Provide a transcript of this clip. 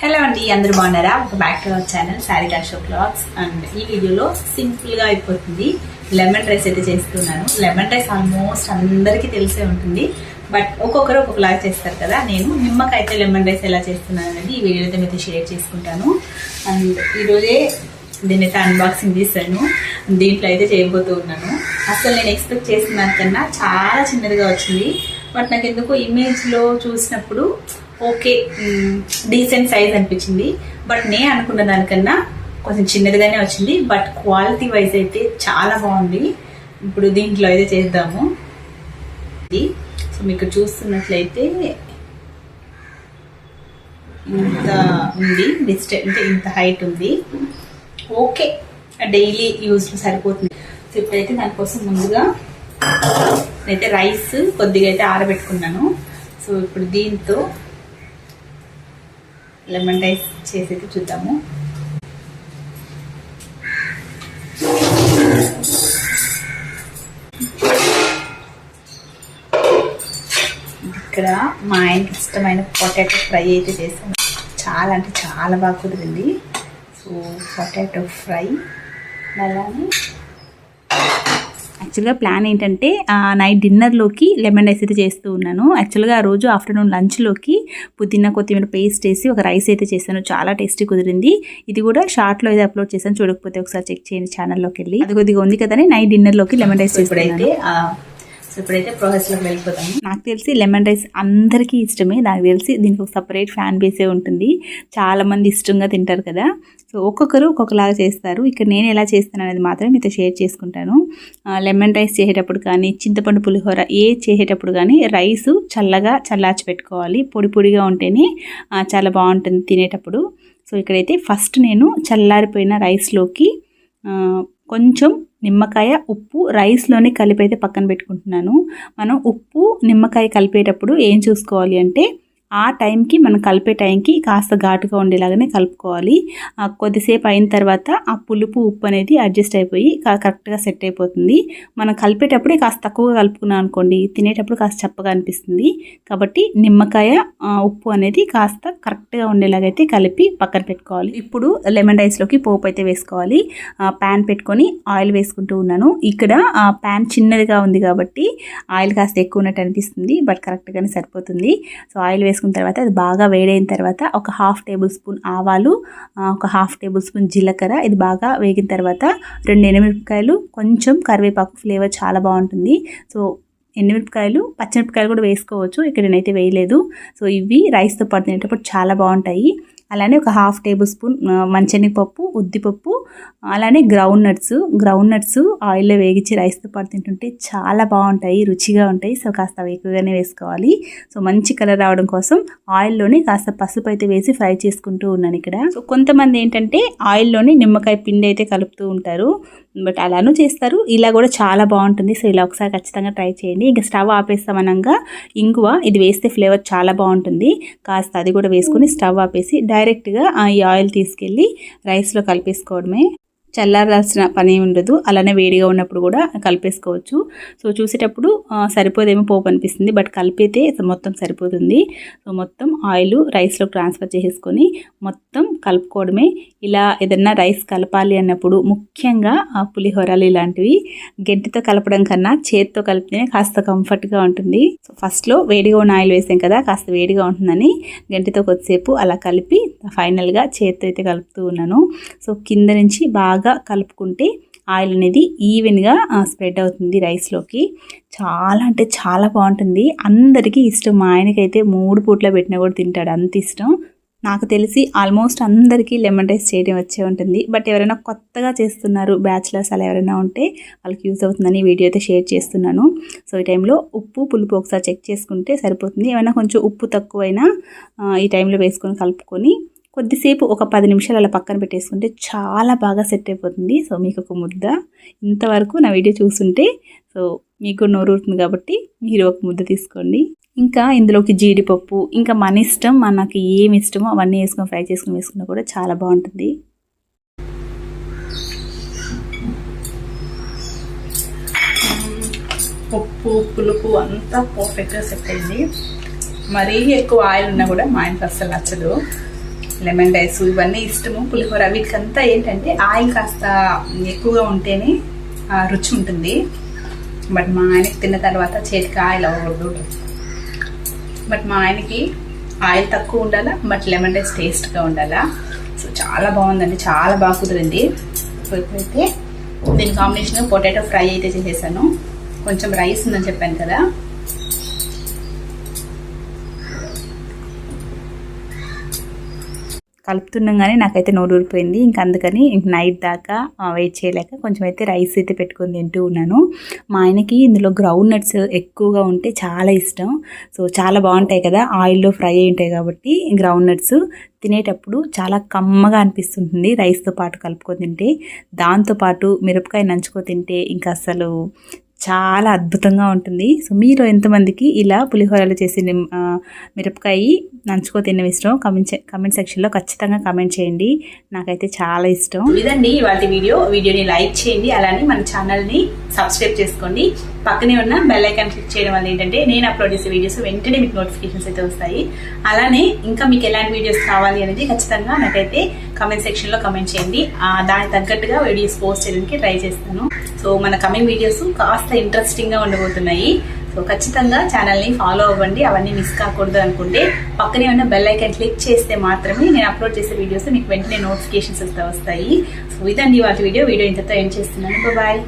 Hello అండి అందరు బాగున్నారా? ఒక back to our channel sari కాషో బ్లాగ్స్ అండ్ ఈ వీడియోలో సింపుల్గా అయిపోతుంది. లెమన్ రైస్ అయితే చేస్తున్నాను. లెమన్ రైస్ ఆల్మోస్ట్ అందరికీ తెలిసే ఉంటుంది. బట్ ఒక్కొక్కరు ఒక్కొక్కలాగా చేస్తారు కదా. నేను నిమ్మకాయతో లెమన్ రైస్ ఎలా చేస్తున్నాను అనేది ఈ వీడియో అయితే మీతో షేర్ చేసుకుంటాను. అండ్ ఈరోజే దీన్నైతే అయితే అన్బాక్సింగ్ చేశాను. దీంట్లో అయితే చేయబోతూ ఉన్నాను. అసలు నేను ఎక్స్పెక్ట్ చేసిన దానికన్నా చాలా చిన్నదిగా వచ్చింది. బట్ నాకు ఎందుకో ఇమేజ్లో చూసినప్పుడు ఓకే డీసెంట్ సైజ్ అనిపించింది. బట్ నేను అనుకున్న దానికన్నా కొంచెం చిన్నదిగానే వచ్చింది. బట్ క్వాలిటీ వైజ్ అయితే చాలా బాగుంది. ఇప్పుడు దీంట్లో అయితే చేద్దాము. ఇది. సో మీకు చూస్తున్నట్లయితే ఇంత ఉంది. డిస్టెన్స్ అంటే ఇంత హైట్ ఉంది. ఓకే డైలీ యూజ్లో సరిపోతుంది. సో ఇప్పుడైతే దానికోసం ముందుగా నేనైతే రైస్ కొద్దిగా అయితే ఆరబెట్టుకున్నాను. సో ఇప్పుడు దీంతో లెమన్ రైస్ చేసేది చూద్దాము. ఇక్కడ మా ఆయనకి ఇష్టమైన పొటాటో ఫ్రై అయితే చేసాం చాలా అంటే చాలా బాగా కుదిరింది. సో పొటాటో ఫ్రై అలానే యాక్చువల్గా ప్లాన్ ఏంటంటే నైట్ డిన్నర్లోకి లెమన్ రైస్ అయితే చేస్తూ ఉన్నాను. యాక్చువల్గా ఆ రోజు ఆఫ్టర్నూన్ లంచ్లోకి పుదీనా కొత్తిమీర పేస్ట్ వేసి ఒక రైస్ అయితే చేశాను. చాలా టేస్టీ కుదిరింది. ఇది కూడా షార్ట్లో అయితే అప్లోడ్ చేశాను. చూడకపోతే ఒకసారి చెక్ చేయండి ఛానల్లోకి వెళ్ళి అది కొద్దిగా ఉంది కదని నైట్ డిన్నర్లోకి లెమన్ రైస్ ఇప్పుడైతే సో ఇప్పుడైతే ప్రాసెస్లోకి వెళ్ళిపోతాము నాకు తెలిసి లెమన్ రైస్ అందరికీ ఇష్టమే. నాకు తెలిసి దీనికి ఒక సపరేట్ ఫ్యాన్ బేసే ఉంటుంది. చాలా మంది ఇష్టంగా తింటారు కదా. సో ఒక్కొక్కరు ఒక్కొక్కలాగా చేస్తారు. ఇక్కడ నేను ఎలా చేస్తాను అనేది మాత్రం మీతో షేర్ చేసుకుంటాను. లెమన్ రైస్ చేసేటప్పుడు కానీ చింతపండు పులిహోర ఏ చేసేటప్పుడు కానీ రైస్ చల్లగా చల్లార్చి పెట్టుకోవాలి. పొడి పొడిగా ఉంటేనే చాలా బాగుంటుంది తినేటప్పుడు. సో ఇక్కడైతే ఫస్ట్ నేను చల్లారిపోయిన రైస్లోకి కొంచెం నిమ్మకాయ ఉప్పు రైస్లోనే కలిపి అయితే పక్కన పెట్టుకుంటున్నాను. మనం ఉప్పు నిమ్మకాయ కలిపేటప్పుడు ఏం చూసుకోవాలి అంటే ఆ టైంకి మనం కలిపే టైంకి కాస్త ఘాటుగా ఉండేలాగానే కలుపుకోవాలి. ఆ, కొద్దిసేపు అయిన తర్వాత ఆ పులుపు ఉప్పు అనేది అడ్జస్ట్ అయిపోయి కరెక్ట్గా సెట్ అయిపోతుంది. మనం కలిపేటప్పుడే కాస్త తక్కువగా కలుపుకున్నాం అనుకోండి తినేటప్పుడు కాస్త చప్పగా అనిపిస్తుంది. కాబట్టి నిమ్మకాయ ఉప్పు అనేది కాస్త కరెక్ట్గా ఉండేలాగైతే కలిపి పక్కన పెట్టుకోవాలి. ఇప్పుడు లెమన్ రైస్లోకి పోపు అయితే వేసుకోవాలి. ప్యాన్ పెట్టుకొని ఆయిల్ వేసుకుంటూ ఉన్నాను. ఇక్కడ ప్యాన్ చిన్నదిగా ఉంది కాబట్టి ఆయిల్ కాస్త ఎక్కువ ఉన్నట్టు అనిపిస్తుంది బట్ కరెక్ట్గానే సరిపోతుంది. సో ఆయిల్ వేసుకున్న తర్వాత అది బాగా వేడైన తర్వాత ఒక హాఫ్ టేబుల్ స్పూన్ ఆవాలు ఒక హాఫ్ టేబుల్ స్పూన్ జీలకర్ర ఇది బాగా వేగిన తర్వాత రెండు ఎండుమిరపకాయలు కొంచెం కరివేపాకు ఫ్లేవర్ చాలా బాగుంటుంది. సో ఎండుమిరపకాయలు పచ్చిమిరపకాయలు కూడా వేసుకోవచ్చు. ఇక్కడ నేనైతే వేయలేదు. సో ఇవి రైస్తో పాటు తినేటప్పుడు చాలా బాగుంటాయి. అలానే ఒక హాఫ్ టేబుల్ స్పూన్ ఆ, మంచెనగపప్పు ఉద్దిపప్పు అలానే గ్రౌండ్ నట్స్ గ్రౌండ్ నట్స్ ఆయిల్లో వేగించి రైస్తో పాటు తింటుంటే చాలా బాగుంటాయి రుచిగా ఉంటాయి. సో కాస్త ఎక్కువగానే వేసుకోవాలి. సో మంచి కలర్ రావడం కోసం ఆయిల్లోనే కాస్త పసుపు అయితే వేసి ఫ్రై చేసుకుంటూ ఉన్నాను ఇక్కడ. సో కొంతమంది ఏంటంటే ఆయిల్లోనే నిమ్మకాయ పిండి అయితే కలుపుతూ ఉంటారు. బట్ అలానూ చేస్తారు. ఇలా కూడా చాలా బాగుంటుంది సో ఇలా ఒకసారి ఖచ్చితంగా ట్రై చేయండి. ఇంకా స్టవ్ ఆపేస్తామనగా ఇంగువ. ఇది వేస్తే ఫ్లేవర్ చాలా బాగుంటుంది కాస్త అది కూడా వేసుకొని స్టవ్ ఆపేసి డైరెక్ట్గా ఈ ఆయిల్ తీసుకెళ్ళి రైస్లో కలిపేసుకోవడమే. చల్లారాల్సిన పని ఉండదు. అలానే వేడిగా ఉన్నప్పుడు కూడా కలిపేసుకోవచ్చు. సో చూసేటప్పుడు సరిపోదేమో పోపు అనిపిస్తుంది. బట్ కలిపితే మొత్తం సరిపోతుంది. సో మొత్తం ఆయిల్ రైస్లో ట్రాన్స్ఫర్ చేసేసుకొని మొత్తం కలుపుకోవడమే. ఇలా ఏదన్నా రైస్ కలపాలి అన్నప్పుడు ముఖ్యంగా ఆ పులిహోరలు ఇలాంటివి గెంటితో కలపడం కన్నా చేతితో కలిపితేనే కాస్త కంఫర్ట్గా ఉంటుంది. సో ఫస్ట్లో వేడిగా ఉన్న ఆయిల్ వేసాం కదా కాస్త వేడిగా ఉంటుందని గంటితో కొద్దిసేపు అలా కలిపి ఫైనల్గా చేతితో అయితే కలుపుతూ ఉన్నాను. సో కింద నుంచి బాగా కలుపుకుంటే ఆయిల్ అనేది ఈవెన్గా స్ప్రెడ్ అవుతుంది రైస్లోకి. చాలా అంటే చాలా బాగుంటుంది. అందరికీ ఇష్టం. మా ఆయనకైతే మూడు పూట్ల పెట్టినా కూడా తింటాడు. అంత ఇష్టం. నాకు తెలిసి ఆల్మోస్ట్ అందరికీ లెమన్ రైస్ చేయడం వచ్చే ఉంటుంది. బట్ ఎవరైనా కొత్తగా చేస్తున్నారు బ్యాచిలర్స్ అలా ఎవరైనా ఉంటే వాళ్ళకి యూజ్ అవుతుందని వీడియో అయితే షేర్ చేస్తున్నాను. సో ఈ టైంలో ఉప్పు పులుపు ఒకసారి చెక్ చేసుకుంటే సరిపోతుంది. ఏమైనా కొంచెం ఉప్పు తక్కువైనా ఈ టైంలో వేసుకొని కలుపుకొని కొద్దిసేపు ఒక పది నిమిషాలు అలా పక్కన పెట్టేసుకుంటే చాలా బాగా సెట్ అయిపోతుంది. సో మీకు ఒక ముద్ద. ఇంతవరకు నా వీడియో చూస్తుంటే సో మీకు నోరూరుతుంది కాబట్టి మీరు ఒక ముద్ద తీసుకోండి. ఇంకా ఇందులోకి జీడిపప్పు ఇంకా మన ఇష్టం మనకి ఏమి ఇష్టమో అవన్నీ వేసుకొని ఫ్రై చేసుకుని వేసుకున్నా కూడా చాలా బాగుంటుంది. పప్పు పులుపు అంతా పర్ఫెక్ట్గా సెట్ అయింది. మరీ ఎక్కువ ఆయిల్ ఉన్నా కూడా మా ఆయనకి అస్సలు నచ్చదు. లెమన్ రైస్ ఇవన్నీ ఇష్టము. పులిహోర వీటికంతా ఏంటంటే ఆయిల్ కాస్త ఎక్కువగా ఉంటేనే రుచి ఉంటుంది. బట్ మా ఆయనకి తిన్న తర్వాత చేతికి ఆయిల్ అవ్వకూడదు. బట్ మా ఆయనకి ఆయిల్ తక్కువ ఉండాలా బట్ లెమన్ రైస్ టేస్ట్గా ఉండాలా. సో చాలా బాగుందండి. చాలా బాగా కుదిరింది. సో ఇప్పుడైతే దీని కాంబినేషన్ పొటాటో ఫ్రై అయితే చేసేసాను. కొంచెం రైస్ ఉందని చెప్పాను కదా. కలుపుతున్నాం కానీ నాకైతే నోరు ఊరిపోయింది. ఇంక అందుకని ఇంక నైట్ దాకా వెయిట్ చేయలేక కొంచెం అయితే రైస్ అయితే పెట్టుకొని తింటూ ఉన్నాను. మా ఆయనకి ఇందులో గ్రౌండ్ నట్స్ ఎక్కువగా ఉంటే చాలా ఇష్టం. సో చాలా బాగుంటాయి కదా ఆయిల్లో ఫ్రై అయి ఉంటాయి కాబట్టి గ్రౌండ్ నట్స్ తినేటప్పుడు చాలా కమ్మగా అనిపిస్తుంది రైస్తో పాటు కలుపుకొని తింటే. దాంతోపాటు మిరపకాయ నంచుకో తింటే ఇంకా అసలు చాలా అద్భుతంగా ఉంటుంది. సో మీరు ఎంతమందికి ఇలా పులిహోరలు చేసి మిరపకాయ నంచుకో తిన్న ఇష్టం? కమెంట్ కమెంట్ సెక్షన్లో ఖచ్చితంగా కమెంట్ చేయండి. నాకైతే చాలా ఇష్టం. ఇదండి వాటి వీడియో. వీడియోని లైక్ చేయండి. అలానే మన ఛానల్ని సబ్స్క్రైబ్ చేసుకోండి. పక్కనే ఉన్న బెల్ ఐకాన్ క్లిక్ చేయడం వల్ల ఏంటంటే నేను అప్లోడ్ చేసే వీడియోస్ వెంటనే మీకు నోటిఫికేషన్స్ అయితే వస్తాయి. అలానే ఇంకా మీకు ఎలాంటి వీడియోస్ కావాలి అనేది ఖచ్చితంగా నాకైతే కమెంట్ సెక్షన్లో కమెంట్ చేయండి. దానికి తగ్గట్టుగా వీడియోస్ పోస్ట్ చేయడానికి ట్రై చేస్తాను. సో మన కమింగ్ వీడియోస్ కాస్త ఇంట్రెస్టింగ్గా ఉండబోతున్నాయి. సో ఖచ్చితంగా ఛానల్ని ఫాలో అవ్వండి. అవన్నీ మిస్ కాకూడదు అనుకుంటే పక్కనే ఉన్న బెల్ ఐకన్ క్లిక్ చేస్తే మాత్రమే నేను అప్లోడ్ చేసే వీడియోస్ మీకు వెంటనే నోటిఫికేషన్స్ వస్తాయి. సో ఇదండి వాటి వీడియో వీడియో ఇంతతో ఏం చేస్తున్నాను. బాయ్